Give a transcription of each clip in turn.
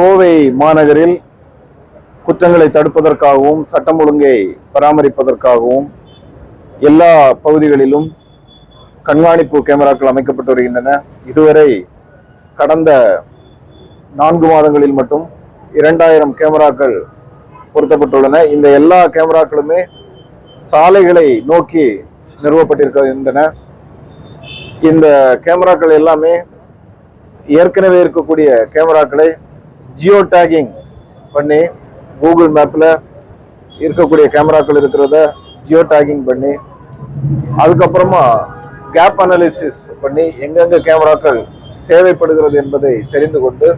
கோவை மாநகரில் குற்றங்களை தடுப்பதற்காகவும் சட்டம் ஒழுங்கை பராமரிப்பதற்காகவும் எல்லா பகுதிகளிலும் கண்காணிப்பு கேமராக்கள் அமைக்கப்பட்டு வருகின்றன. இதுவரை கடந்த நான்கு மாதங்களில் மட்டும் இரண்டாயிரம் கேமராக்கள் பொருத்தப்பட்டுள்ளன. இந்த எல்லா கேமராக்களுமே சாலைகளை நோக்கி நிறுவப்பட்டிருக்கின்றன. இந்த கேமராக்கள் எல்லாமே ஏற்கனவே இருக்கக்கூடிய கேமராக்களை ஜியோ டேகிங் பண்ணி கூகுள் மேப்பில் இருக்கக்கூடிய கேமராக்கள் இருக்கிறத ஜியோ டேகிங் பண்ணி அதுக்கப்புறமா கேப் அனாலிசிஸ் பண்ணி எங்கெங்க கேமராக்கள் தேவைப்படுகிறது என்பதை தெரிந்து கொண்டு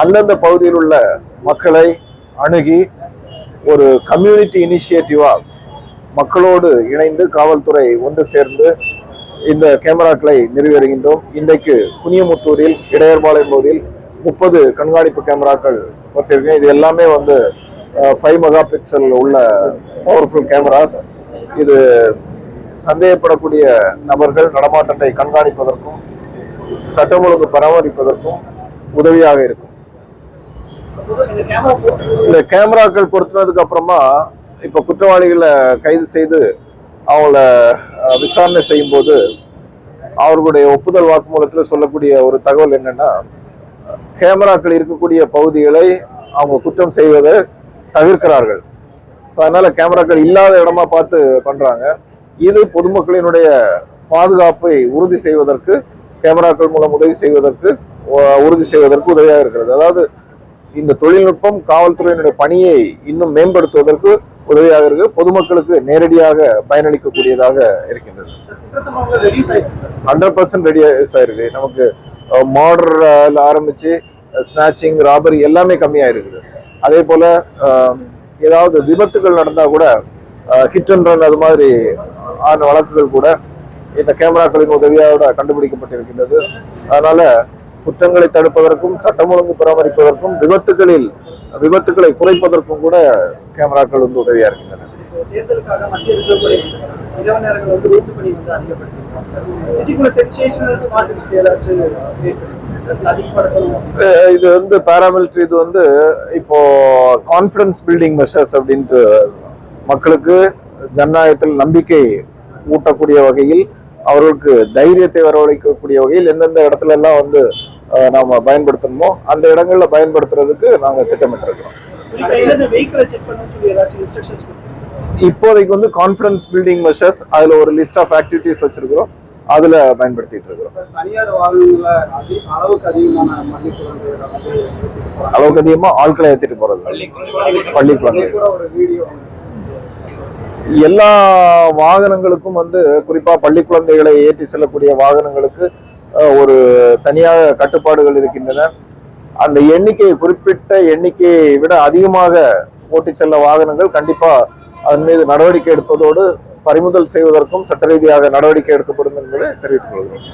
அந்தந்த பகுதியில் உள்ள மக்களை அணுகி ஒரு கம்யூனிட்டி இனிஷியேட்டிவாக மக்களோடு இணைந்து காவல்துறை ஒன்று சேர்ந்து இந்த கேமராக்களை நிறுவி வருகின்றோம் இன்றைக்கு புனியமுத்தூரில் இடையர்பாளையம் பகுதியில் முப்பது கண்காணிப்பு கேமராக்கள் பார்த்திருக்கேன் இது எல்லாமே வந்து ஃபைவ் மெகா பிக்சல் உள்ள பவர்ஃபுல் கேமராஸ் இது சந்தேகப்படக்கூடிய நபர்கள் நடமாட்டத்தை கண்காணிப்பதற்கும் சட்டம் ஒழுங்கு பராமரிப்பதற்கும் உதவியாக இருக்கும். இந்த கேமராக்கள் பொருத்தினதுக்கு அப்புறமா இப்ப குற்றவாளிகளை கைது செய்து அவங்கள விசாரணை செய்யும்போது அவர்களுடைய ஒப்புதல் வாக்குமூலத்தில் சொல்லக்கூடிய ஒரு தகவல் என்னன்னா கேமராக்கள் இருக்கக்கூடிய பகுதிகளை அவங்க குற்றம் செய்வதை தவிர்க்கிறார்கள். ஸோ அதனால கேமராக்கள் இல்லாத இடமா பார்த்து பண்றாங்க. இது பொதுமக்களினுடைய பாதுகாப்பை உறுதி செய்வதற்கு கேமராக்கள் மூலம் உதவி செய்வதற்கு உறுதி செய்வதற்கு உதவியாக இருக்கிறது. அதாவது இந்த தொழில்நுட்பம் காவல்துறையினுடைய பணியை இன்னும் மேம்படுத்துவதற்கு உதவியாக இருக்கு. பொதுமக்களுக்கு நேரடியாக பயனளிக்கக்கூடியதாக இருக்கின்றது. ஹண்ட்ரட் பர்சன்ட் ரெடியாக ஆயிருக்கு. நமக்கு மாடர்ல ஆரம்பிச்சு ஸ்னாச்சிங் ராபரி எல்லாமே கம்மியாக இருக்குது அதே போல் ஏதாவது விபத்துகள் நடந்தால் கூட ஹிட் அண்ட் ரன் அது மாதிரி ஆன வழக்குகள் கூட இந்த கேமராக்களின் உதவியோட கண்டுபிடிக்கப்பட்டிருக்கின்றது. அதனால் குற்றங்களை தடுப்பதற்கும் சட்டம் ஒழுங்கு பராமரிப்பதற்கும் விபத்துகளில் விபத்துகளை குறைப்பதற்கும் கூட கேமராக்கள் வந்து உதவியா இருக்கின்றன சிட்டிக்குள்ள சென்சேஷனல் ஏதாச்சும் இது வந்து பாராமிலிட்டரி இது வந்து இப்போ கான்ஃபிடன்ஸ் பில்டிங் மெஷர்ஸ் அப்படின்ட்டு மக்களுக்கு ஜனநாயகத்தில் நம்பிக்கை ஊட்டக்கூடிய வகையில் அவர்களுக்கு தைரியத்தை வரவழைக்கக்கூடிய வகையில் எந்தெந்த இடத்துல எல்லாம் வந்து நாம பயன்படுத்தணுமோ அந்த இடங்கள்ல பயன்படுத்துறதுக்கு நாங்க திட்டமிட்டிருக்கிறோம். இப்போதைக்கு வந்து கான்ஃபிடன்ஸ் பில்டிங் மெஷர்ஸ் அதுல ஒரு லிஸ்ட் ஆஃப் ஆக்டிவிட்டிஸ் வச்சிருக்கிறோம். அதுல பயன்படுத்திட்டு இருக்கிறோம். அளவுக்கு அதிகமா ஆட்களை ஏத்திட்டு போறது. பள்ளி குழந்தைகள். எல்லா வாகனங்களுக்கும் வந்து குறிப்பா பள்ளி குழந்தைகளை ஏற்றி செல்லக்கூடிய வாகனங்களுக்கு ஒரு தனியாக கட்டுப்பாடுகள் இருக்கின்றன. அந்த எண்ணிக்கை குறிப்பிட்ட எண்ணிக்கையை விட அதிகமாக ஓட்டிச் செல்ல வாகனங்கள் கண்டிப்பா அதன் மீது நடவடிக்கை எடுப்பதோடு பறிமுதல் செய்வதற்கும் சட்ட ரீதியாக நடவடிக்கை எடுக்கப்படும் என்பதை தெரிவித்துக் கொள்கிறோம்.